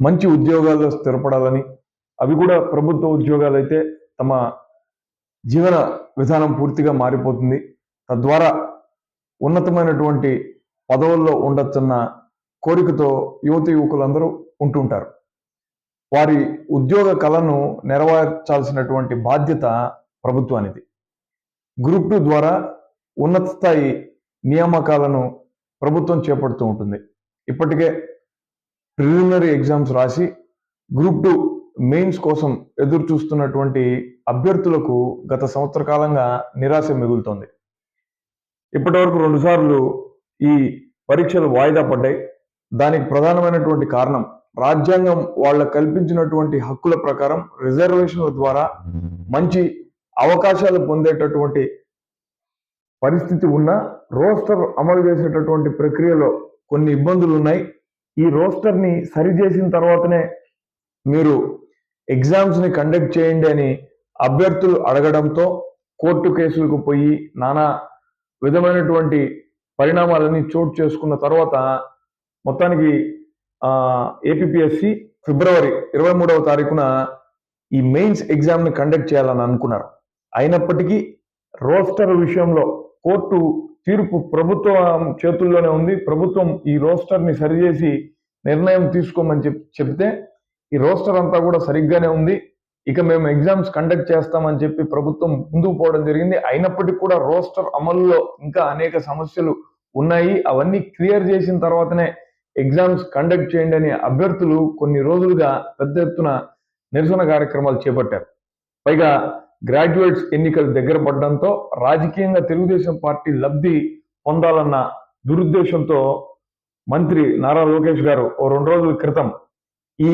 మంచి ఉద్యోగాల్లో స్థిరపడాలని అవి కూడా ప్రభుత్వ ఉద్యోగాలు అయితే తమ జీవన విధానం పూర్తిగా మారిపోతుంది. తద్వారా ఉన్నతమైనటువంటి పదవుల్లో ఉండొచ్చన్న కోరికతో యువత యువకులందరూ ఉంటుంటారు. వారి ఉద్యోగ కళను నెరవేర్చాల్సినటువంటి బాధ్యత ప్రభుత్వానికి గ్రూప్ టూ ద్వారా ఉన్నత స్థాయి నియామకాలను ప్రభుత్వం చేపడుతూ ఉంటుంది. ఇప్పటికే ప్రిలిమినరీ ఎగ్జామ్స్ రాసి గ్రూప్ టూ మెయిన్స్ కోసం ఎదురు చూస్తున్నటువంటి అభ్యర్థులకు గత సంవత్సర కాలంగా నిరాశ మిగులుతోంది. ఇప్పటి వరకు రెండుసార్లు ఈ పరీక్షలు వాయిదా పడ్డాయి. దానికి ప్రధానమైనటువంటి కారణం రాజ్యాంగం వాళ్ళ కల్పించినటువంటి హక్కుల ప్రకారం రిజర్వేషన్ల ద్వారా మంచి అవకాశాలు పొందేటటువంటి పరిస్థితి ఉన్న రోస్టర్ అమలు చేసేటటువంటి ప్రక్రియలో కొన్ని ఇబ్బందులు ఉన్నాయి ఈ రోస్టర్ని సరిచేసిన తర్వాతనే మీరు ఎగ్జామ్స్ని కండక్ట్ చేయండి అని అభ్యర్థులు అడగడంతో కోర్టు కేసులకు పోయి నానా విధమైనటువంటి పరిణామాలన్నీ చోటు చేసుకున్న తర్వాత మొత్తానికి ఏపీఎస్సి ఫిబ్రవరి ఇరవై మూడవ తారీఖున ఈ మెయిన్స్ ఎగ్జామ్ని కండక్ట్ చేయాలని అనుకున్నారు. అయినప్పటికీ రోస్టర్ విషయంలో కోర్టు తీర్పు ప్రభుత్వం చేతుల్లోనే ఉంది. ప్రభుత్వం ఈ రోస్టర్ని సరిచేసి నిర్ణయం తీసుకోమని చెప్ చెప్తే ఈ రోస్టర్ అంతా కూడా సరిగ్గానే ఉంది. ఇక మేము ఎగ్జామ్స్ కండక్ట్ చేస్తామని చెప్పి ప్రభుత్వం ముందుకు పోవడం జరిగింది. అయినప్పటికీ కూడా రోస్టర్ అమలులో ఇంకా అనేక సమస్యలు ఉన్నాయి. అవన్నీ క్లియర్ చేసిన తర్వాతనే ఎగ్జామ్స్ కండక్ట్ చేయండి అని అభ్యర్థులు కొన్ని రోజులుగా పెద్ద ఎత్తున నిరసన కార్యక్రమాలు చేపట్టారు. పైగా గ్రాడ్యుయేట్స్ ఎన్నికలు దగ్గర పడడంతో రాజకీయంగా తెలుగుదేశం పార్టీ లబ్ధి పొందాలన్న దురుద్దేశంతో మంత్రి నారా లోకేష్ గారు ఓ రెండు రోజుల క్రితం ఈ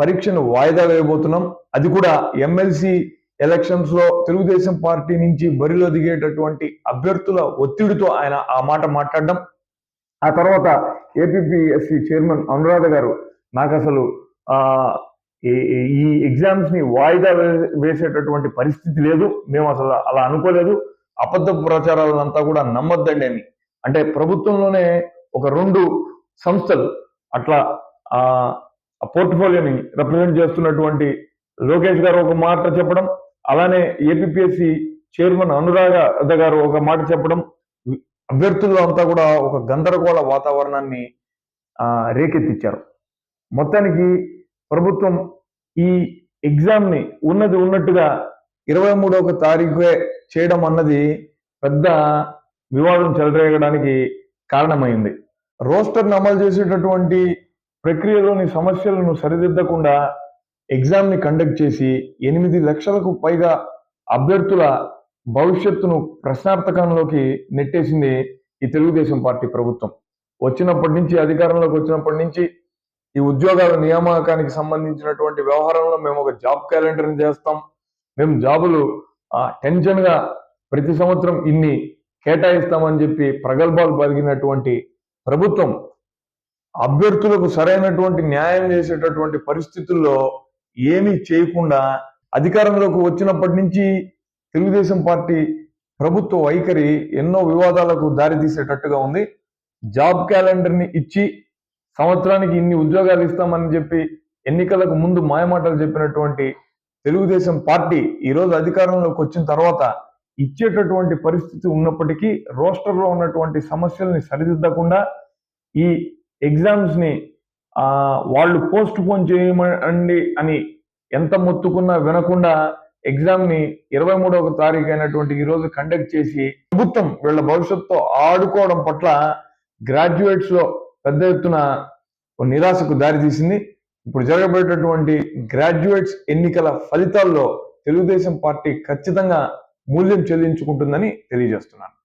పరీక్షను వాయిదా వేయబోతున్నాం. అది కూడా ఎమ్మెల్సీ ఎలక్షన్స్లో తెలుగుదేశం పార్టీ నుంచి బరిలో దిగేటటువంటి అభ్యర్థుల ఒత్తిడితో ఆయన ఆ మాట మాట్లాడడం. ఆ తర్వాత ఏపీఎస్సి చైర్మన్ అనురాధ గారు నాకు అసలు ఆ ఈ- ఈ ఎగ్జామ్స్ని వాయిదా వే- వేసేటటువంటి పరిస్థితి లేదు. మేము అసలు అలా అనుకోలేదు. అబద్ధ ప్రచారాలంతా కూడా నమ్మొద్దండి అని. అంటే ప్రభుత్వంలోనే ఒక రెండు సంస్థలు అట్లా ఆ పోర్ట్ఫోలియోని రిప్రజెంట్ చేస్తున్నటువంటి లోకేష్ గారు ఒక మాట చెప్పడం అలానే ఏపీఎస్సి చైర్మన్ అనురాగ గారు ఒక మాట చెప్పడం అభ్యర్థుల్లో అంతా కూడా ఒక గందరగోళ వాతావరణాన్ని ఆ, రేకెత్తిచ్చారు. మొత్తానికి ప్రభుత్వం ఈ ఎగ్జామ్ని ఉన్నది ఉన్నట్టుగా ఇరవై మూడవ తారీఖే చేయడం అన్నది పెద్ద వివాదం చెలరేగడానికి కారణమైంది. రోస్టర్ని అమలు చేసేటటువంటి ప్రక్రియలోని సమస్యలను సరిదిద్దకుండా ఎగ్జామ్ని కండక్ట్ చేసి ఎనిమిది లక్షలకు పైగా అభ్యర్థుల భవిష్యత్తును ప్రశ్నార్థకంలోకి నెట్టేసింది ఈ తెలుగుదేశం పార్టీ ప్రభుత్వం. వచ్చినప్పటి నుంచి అధికారంలోకి వచ్చినప్పటి నుంచి ఈ ఉద్యోగాల నియామకానికి సంబంధించినటువంటి వ్యవహారంలో మేము ఒక జాబ్ క్యాలెండర్ని చేస్తాం. మేము జాబులు టెన్షన్గా ప్రతి సంవత్సరం ఇన్ని కేటాయిస్తామని చెప్పి ప్రగల్భాలు పలిగినటువంటి ప్రభుత్వం అభ్యర్థులకు సరైనటువంటి న్యాయం చేసేటటువంటి పరిస్థితుల్లో ఏమీ చేయకుండా అధికారంలోకి వచ్చినప్పటి నుంచి తెలుగుదేశం పార్టీ ప్రభుత్వ వైఖరి ఎన్నో వివాదాలకు దారితీసేటట్టుగా ఉంది. జాబ్ క్యాలెండర్ని ఇచ్చి సంవత్సరానికి ఇన్ని ఉద్యోగాలు ఇస్తామని చెప్పి ఎన్నికలకు ముందు మాయమాటలు చెప్పినటువంటి తెలుగుదేశం పార్టీ ఈ రోజు అధికారంలోకి వచ్చిన తర్వాత ఇచ్చేటటువంటి పరిస్థితి ఉన్నప్పటికీ రోస్టర్లో ఉన్నటువంటి సమస్యల్ని సరిదిద్దకుండా ఈ ఎగ్జామ్స్ని వాళ్ళు పోస్ట్ పోన్ చేయమండి అని ఎంత మొత్తుకున్నా వినకుండా ఎగ్జామ్ని ఇరవై మూడవ తారీఖు అయినటువంటి ఈ రోజు కండక్ట్ చేసి ప్రభుత్వం వీళ్ళ భవిష్యత్తుతో ఆడుకోవడం పట్ల గ్రాడ్యుయేట్స్లో పెద్ద ఎత్తున నిరాశకు దారితీసింది ఇప్పుడు జరగబోయేటటువంటి గ్రాడ్యుయేట్స్ ఎన్నికల ఫలితాల్లో తెలుగుదేశం పార్టీ ఖచ్చితంగా మూల్యం చెల్లించుకుంటుందని తెలియజేస్తున్నాను.